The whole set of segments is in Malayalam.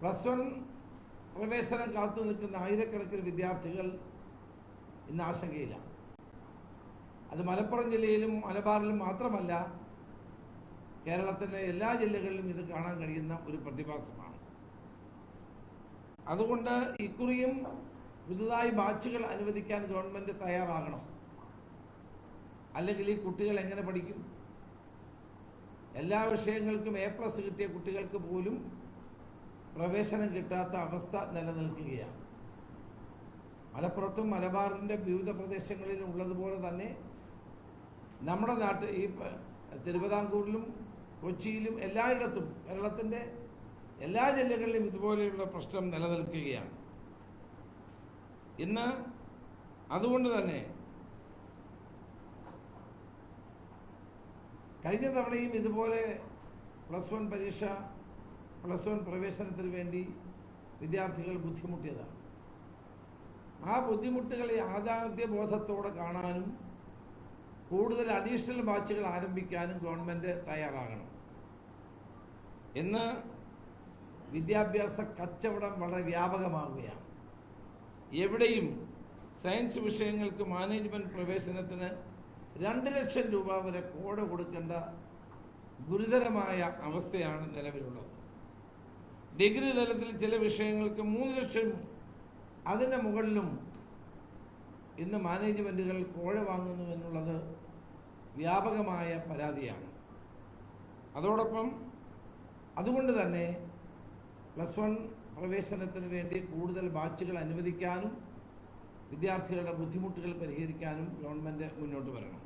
പ്ലസ് വൺ പ്രവേശനം കാത്തു നിൽക്കുന്ന ആയിരക്കണക്കിന് വിദ്യാർത്ഥികൾ ഇന്ന് ആശങ്കയിലാണ് അത് മലപ്പുറം ജില്ലയിലും മലബാറിലും മാത്രമല്ല കേരളത്തിലെ എല്ലാ ജില്ലകളിലും ഇത് കാണാൻ കഴിയുന്ന ഒരു പ്രതിഭാസമാണ്. അതുകൊണ്ട് ഇക്കുറിയും പുതുതായി ബാച്ചുകൾ അനുവദിക്കാൻ ഗവൺമെന്റ് തയ്യാറാകണം. അല്ലെങ്കിൽ ഈ കുട്ടികൾ എങ്ങനെ പഠിക്കും? എല്ലാ വിഷയങ്ങൾക്കും എ പ്ലസ് കിട്ടിയ കുട്ടികൾക്ക് പോലും പ്രവേശനം കിട്ടാത്ത അവസ്ഥ നിലനിൽക്കുകയാണ്. മലപ്പുറത്തും മലബാറിന്റെ വിവിധ പ്രദേശങ്ങളിലും ഉള്ളതുപോലെ തന്നെ നമ്മുടെ നാട്ടിൽ ഈ തിരുവിതാംകൂറിലും കൊച്ചിയിലും എല്ലായിടത്തും കേരളത്തിന്റെ എല്ലാ ജില്ലകളിലും ഇതുപോലെയുള്ള പ്രശ്നം നിലനിൽക്കുകയാണ്. ഇന്ന് അതുകൊണ്ട് തന്നെ കഴിഞ്ഞ തവണയും ഇതുപോലെ പ്ലസ് വൺ പരീക്ഷ പ്ലസ് വൺ പ്രവേശനത്തിന് വേണ്ടി വിദ്യാർത്ഥികൾ ബുദ്ധിമുട്ടിയതാണ്. ആ ബുദ്ധിമുട്ടുകളെ യാഥാർത്ഥ്യ ബോധത്തോടെ കാണാനും കൂടുതൽ അഡീഷണൽ ബാച്ചുകൾ ആരംഭിക്കാനും ഗവൺമെന്റ് തയ്യാറാകണം. ഇന്ന് വിദ്യാഭ്യാസ കച്ചവടം വളരെ വ്യാപകമാവുകയാണ്. എവിടെയും സയൻസ് വിഷയങ്ങൾക്ക് മാനേജ്മെന്റ് പ്രവേശനത്തിന് രണ്ട് ലക്ഷം രൂപ വരെ കോട കൊടുക്കേണ്ട ഗുരുതരമായ അവസ്ഥയാണ് നിലവിലുള്ളത്. ഡിഗ്രി തലത്തിൽ ചില വിഷയങ്ങൾക്ക് മൂന്ന് ലക്ഷം അതിന്റെ മുകളിലും ഇന്ന് മാനേജ്മെന്റുകൾ കോഴ വാങ്ങുന്നു എന്നുള്ളത് വ്യാപകമായ പരാതിയാണ്. അതോടൊപ്പം അതുകൊണ്ട് തന്നെ പ്ലസ് വൺ പ്രവേശനത്തിന് വേണ്ടി കൂടുതൽ ബാച്ചുകൾ അനുവദിക്കാനും വിദ്യാർത്ഥികളുടെ ബുദ്ധിമുട്ടുകൾ പരിഹരിക്കാനും ഗവൺമെന്റ് മുന്നോട്ട് വരണം.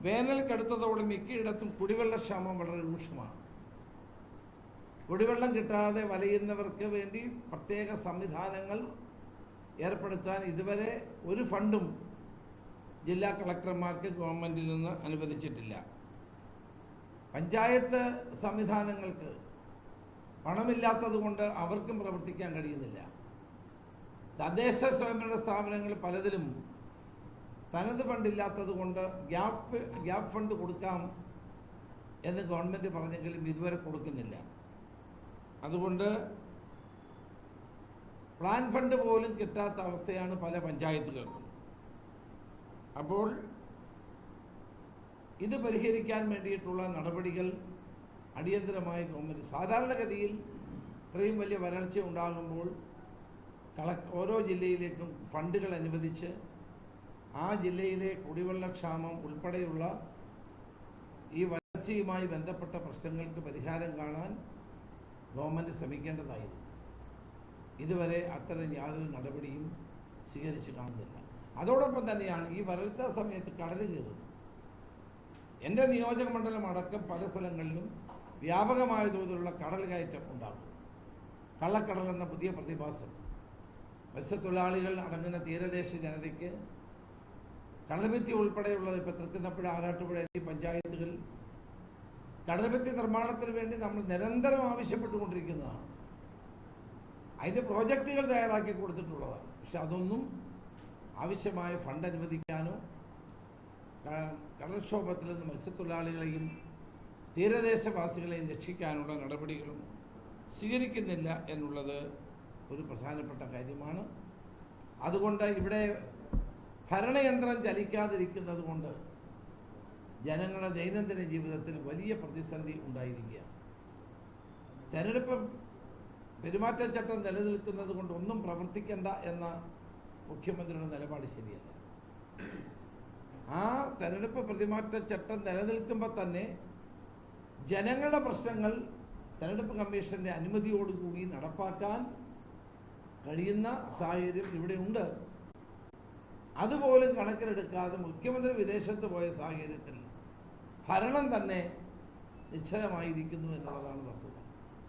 വേനൽ കടുത്തതോടെ മിക്കയിടത്തും കുടിവെള്ളക്ഷാമം വളരെ രൂക്ഷമാണ്. കുടിവെള്ളം കിട്ടാതെ വലയുന്നവർക്ക് വേണ്ടി പ്രത്യേക സംവിധാനങ്ങൾ ഏർപ്പെടുത്താൻ ഇതുവരെ ഒരു ഫണ്ടും ജില്ലാ കളക്ടർമാർക്ക് ഗവൺമെന്റിൽ നിന്ന് അനുവദിച്ചിട്ടില്ല. പഞ്ചായത്ത് സംവിധാനങ്ങൾക്ക് പണമില്ലാത്തതുകൊണ്ട് അവർക്കും പ്രവർത്തിക്കാൻ കഴിയുന്നില്ല. തദ്ദേശ സ്വയംഭരണ സ്ഥാപനങ്ങൾ പലതിലും തനത് ഫണ്ടില്ലാത്തത് കൊണ്ട് ഗ്യാപ്പ് ഗ്യാപ്പ് ഫണ്ട് കൊടുക്കാം എന്ന് ഗവൺമെന്റ് പറഞ്ഞെങ്കിലും ഇതുവരെ കൊടുക്കുന്നില്ല. അതുകൊണ്ട് പ്ലാൻ ഫണ്ട് പോലും കിട്ടാത്ത അവസ്ഥയാണ് പല പഞ്ചായത്തുകൾക്കും. അപ്പോൾ ഇത് പരിഹരിക്കാൻ വേണ്ടിയിട്ടുള്ള നടപടികൾ അടിയന്തരമായി ഗവൺമെന്റ് സാധാരണഗതിയിൽ ഇത്രയും വലിയ വരൾച്ച ഉണ്ടാകുമ്പോൾ കളക്ട് ഓരോ ജില്ലയിലേക്കും ഫണ്ടുകൾ അനുവദിച്ച് ആ ജില്ലയിലെ കുടിവെള്ളക്ഷാമം ഉൾപ്പെടെയുള്ള ഈ വരൾച്ചയുമായി ബന്ധപ്പെട്ട പ്രശ്നങ്ങൾക്ക് പരിഹാരം കാണാൻ ഗവൺമെന്റ് ശ്രമിക്കേണ്ടതായിരുന്നു. ഇതുവരെ അത്തരം യാതൊരു നടപടിയും സ്വീകരിച്ച് കാണുന്നില്ല. അതോടൊപ്പം തന്നെയാണ് ഈ വരൾച്ച സമയത്ത് കടൽ കയറുന്നത്. എന്റെ നിയോജക മണ്ഡലം അടക്കം പല സ്ഥലങ്ങളിലും വ്യാപകമായ തോതിലുള്ള കടൽ കയറ്റം ഉണ്ടാകും. കള്ളക്കടൽ എന്ന പുതിയ പ്രതിഭാസം. മത്സ്യത്തൊഴിലാളികൾ അടങ്ങുന്ന തീരദേശ ജനതയ്ക്ക് കടൽഭിത്തി ഉൾപ്പെടെയുള്ള ഇപ്പോൾ തൃക്കുന്നപ്പുഴ ആറാട്ടുപുഴ എന്നീ പഞ്ചായത്തുകൾ കടൽഭിത്തി നിർമ്മാണത്തിന് വേണ്ടി നമ്മൾ നിരന്തരം ആവശ്യപ്പെട്ടുകൊണ്ടിരിക്കുന്നതാണ്. അതിന്റെ പ്രോജക്റ്റുകൾ തയ്യാറാക്കി കൊടുത്തിട്ടുള്ളതാണ്. പക്ഷെ അതൊന്നും ആവശ്യമായ ഫണ്ട് അനുവദിക്കാനോ കടൽക്ഷോഭത്തിൽ നിന്ന് മത്സ്യത്തൊഴിലാളികളെയും തീരദേശവാസികളെയും രക്ഷിക്കാനുള്ള നടപടികളും സ്വീകരിക്കുന്നില്ല എന്നുള്ളത് ഒരു പ്രധാനപ്പെട്ട കാര്യമാണ്. അതുകൊണ്ട് ഇവിടെ ഭരണയന്ത്രം ചലിക്കാതിരിക്കുന്നത് കൊണ്ട് ജനങ്ങളുടെ ദൈനംദിന ജീവിതത്തിൽ വലിയ പ്രതിസന്ധി ഉണ്ടായിരിക്കുകയാണ്. തെരഞ്ഞെടുപ്പ് പെരുമാറ്റച്ചട്ടം നിലനിൽക്കുന്നത് കൊണ്ട് ഒന്നും പ്രവർത്തിക്കണ്ട എന്ന മുഖ്യമന്ത്രിയുടെ നിലപാട് ശരിയല്ല. ആ തെരഞ്ഞെടുപ്പ് പെരുമാറ്റച്ചട്ടം നിലനിൽക്കുമ്പോൾ തന്നെ ജനങ്ങളുടെ പ്രശ്നങ്ങൾ തെരഞ്ഞെടുപ്പ് കമ്മീഷന്റെ അനുമതിയോടുകൂടി നടപ്പാക്കാൻ കഴിയുന്ന സാഹചര്യം ഇവിടെ ഉണ്ട്. അതുപോലും കണക്കിലെടുക്കാതെ മുഖ്യമന്ത്രി വിദേശത്ത് പോയ സാഹചര്യത്തിൽ ഭരണം തന്നെ നിശ്ചലമായിരിക്കുന്നു എന്നുള്ളതാണ് വസ്തുത.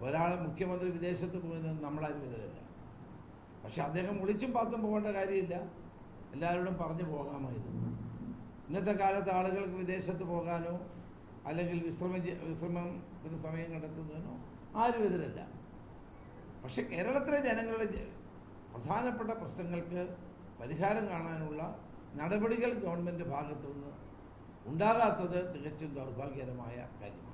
ഒരാൾ മുഖ്യമന്ത്രി വിദേശത്ത് പോകുന്നത് നമ്മളാരും എതിരല്ല പക്ഷെ അദ്ദേഹം ഒളിച്ചും പാത്തും പോകേണ്ട കാര്യമില്ല. എല്ലാവരോടും പറഞ്ഞു പോകാമായിരുന്നു. ഇന്നത്തെ കാലത്ത് ആളുകൾക്ക് വിദേശത്ത് പോകാനോ അല്ലെങ്കിൽ വിശ്രമ വിശ്രമത്തിന് സമയം കണ്ടെത്തുന്നതിനോ ആരും എതിരല്ല. പക്ഷെ കേരളത്തിലെ ജനങ്ങളുടെ പ്രധാനപ്പെട്ട പ്രശ്നങ്ങൾക്ക് പരിഹാരം കാണാനുള്ള നടപടികൾ ഗവൺമെന്റ് ഭാഗത്തു നിന്ന് ഉണ്ടാകാത്തത് തികച്ചും ദൗർഭാഗ്യകരമായ കാര്യമാണ്.